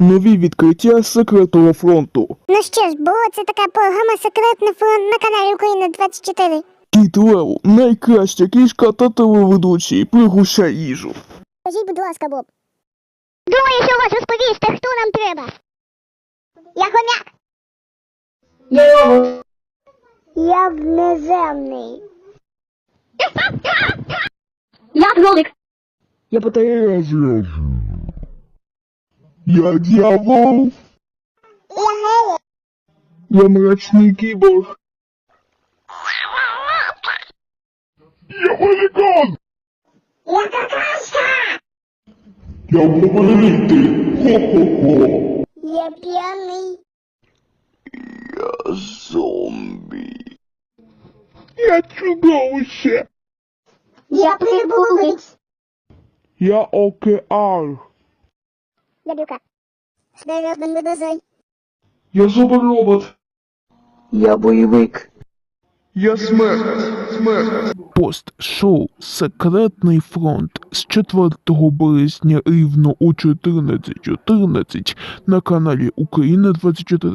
Нові відкриття секретного фронту. Ну що ж, було це така програма Секретний фронт на каналі Україна 24. Кіт Лео, найкраща кішка та телеведучий, пригощай їжу. Скажіть, будь ласка, Боб. Думаю, що вас розповісти, хто нам треба. Я хомяк. Я робот. Я внеземний. Я кролик. Я потеряю. Я дьявол. Я мрачний кіборг. Я великан. Я какашка. Я повелитель. Хо-хо-хо. Я п'яний. Я зомбі. Я чудовище. Я прибулець. Я океан. Я бюка. Серйозно не дозай. Я робот. Я бойовик. Я смерть. Смерть. Пост шоу Секретний фронт з 4 березня рівно о 14.14 на каналі Україна 24